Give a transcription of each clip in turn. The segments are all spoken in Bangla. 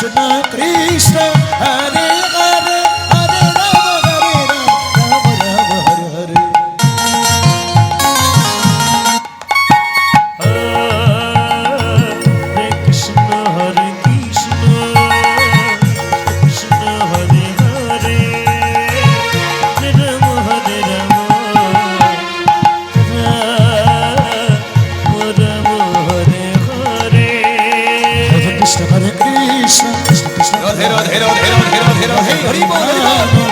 Krishna Krishna. Radhe Radhe Radhe Radhe Radhe Radhe Hari ball Hari ball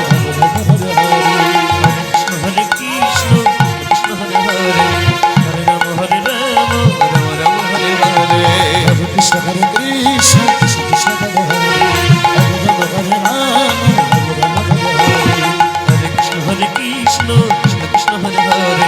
Krishna Hare Krishna Krishna Krishna Hare Hare Hare Krishna Hare Krishna Krishna Krishna Hare Hare